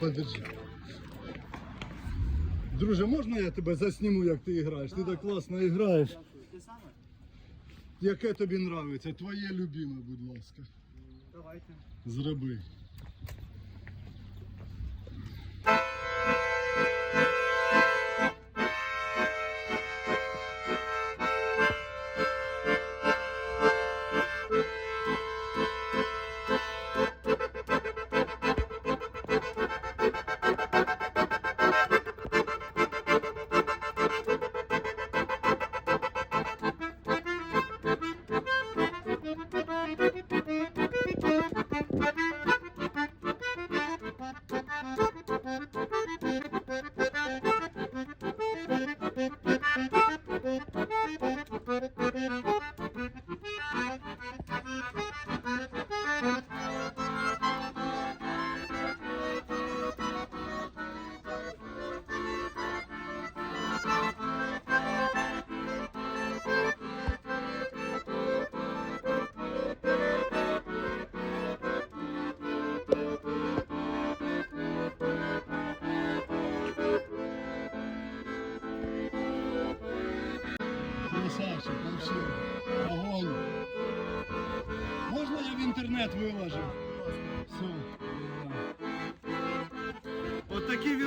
Подержи. Друже, можна я тебе засніму, як ти граєш? Ти так класно граєш. Ти саме? Яке тобі подобається? Твоє любиме, будь ласка. Давайте. Зроби. Красавчик, вообще. Огонь. Можна я в інтернет виложу? Все. От такі вірші.